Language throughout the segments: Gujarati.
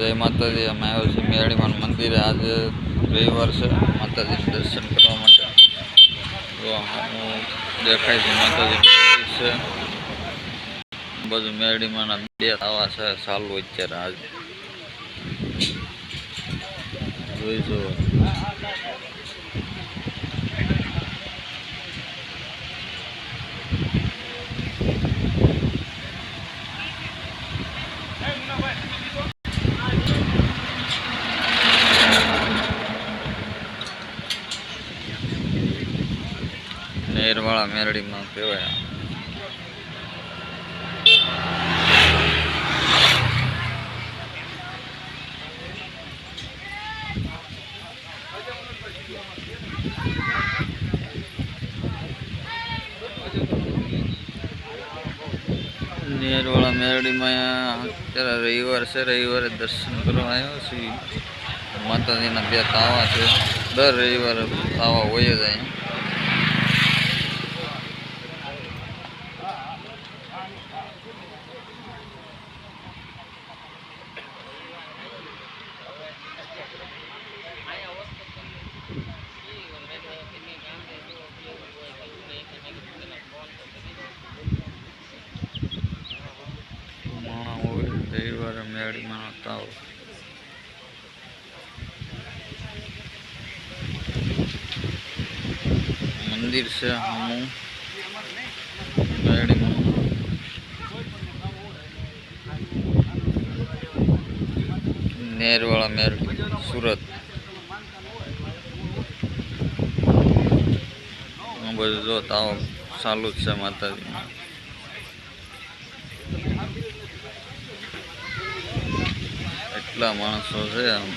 જય માતાજી, અમે આવ્યો છીએ મેળીમાન મંદિરે. આજે રવિવાર છે. માતાજીના દર્શન કરવા માટે. તો હું દેખાય છે માતાજી મંદિર છે. બધું મેળીમાના બે આવા છે ચાલુ અત્યારે આજે. જોઈ જો નેરવાળા મેરડીમાં કહેવાય. નેરવાળા મેરડીમાં અત્યારે રવિવાર છે, રવિવારે દર્શન કરવા આવ્યો છીએ માતાજીના બે તાવા છે. દર રવિવારે તાવા હોય જ અહીંયા માણા હોય રવિવારે મેળીમાં તાવ મંદિર છે હું મેળીમાં નેરવાળા મેર, સુરત. બધું જો તાવ ચાલુ જ છે માતાજી. એટલા માણસો છે આમ.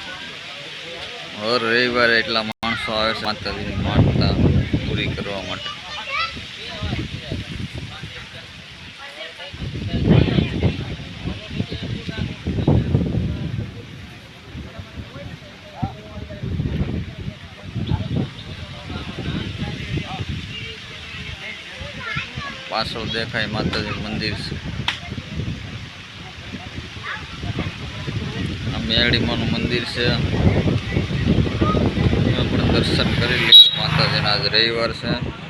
હર રવિવારે એટલા માણસો આવે છે માતાજીની માનતા પૂરી કરવા માટે. પાછળ દેખાય માતાજી મંદિર છે. આ મેળીમાનું મંદિર છે. એમાં પણ દર્શન કરી લીધું. માતાજીના આજ રવિવાર છે.